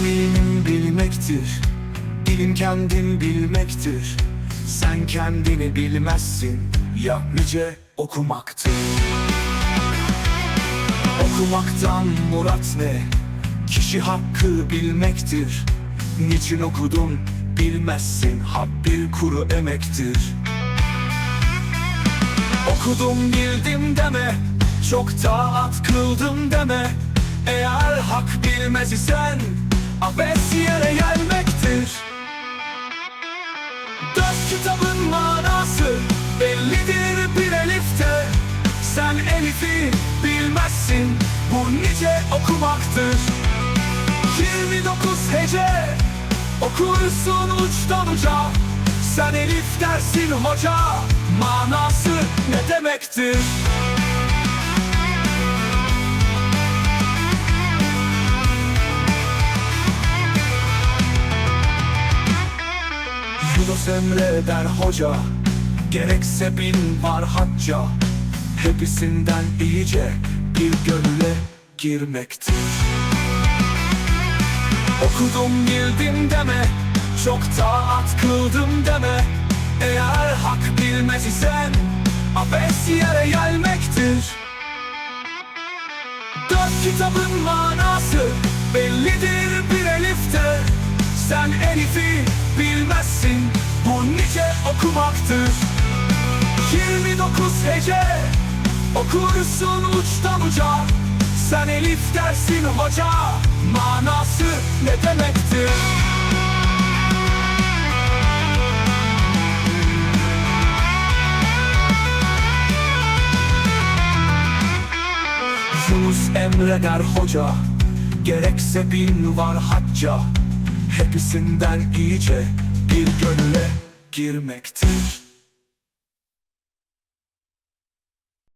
İlim bilmektir. İlim kendin bilmektir. Sen kendini bilmezsin. Ya nice okumaktır. Okumaktan murat ne? Kişi hakkı bilmektir. Niçin okudun bilmezsin. Ha bir kuru emektir. Okudum bildim deme. Çok taat kıldım deme. Eğer hak bilmez isen Abes yere gelmektir. Dört kitabın manası Bellidir bir elifte. Sen elifi bilmezsin Bu nice okumaktır. 29 hece Okursun uçtan uca. Sen elif dersin hoca Manası ne demektir? Yunus Emre der hoca Gerekse bin var hacca. Hepsinden iyice bir gönüle girmektir. Okudum bildim deme Çok taat kıldım deme. Eğer hak bilmez isen Abes yere gelmektir Dört kitabın manası Bellidir bir elifte. Sen elifi okumaktır. 29 hece Okursun uçtan uca. Sen elif dersin hoca Manası ne demektir? Yunus emreder hoca Gerekse bin var hacca. Hepsinden iyice bir gönüle girmektir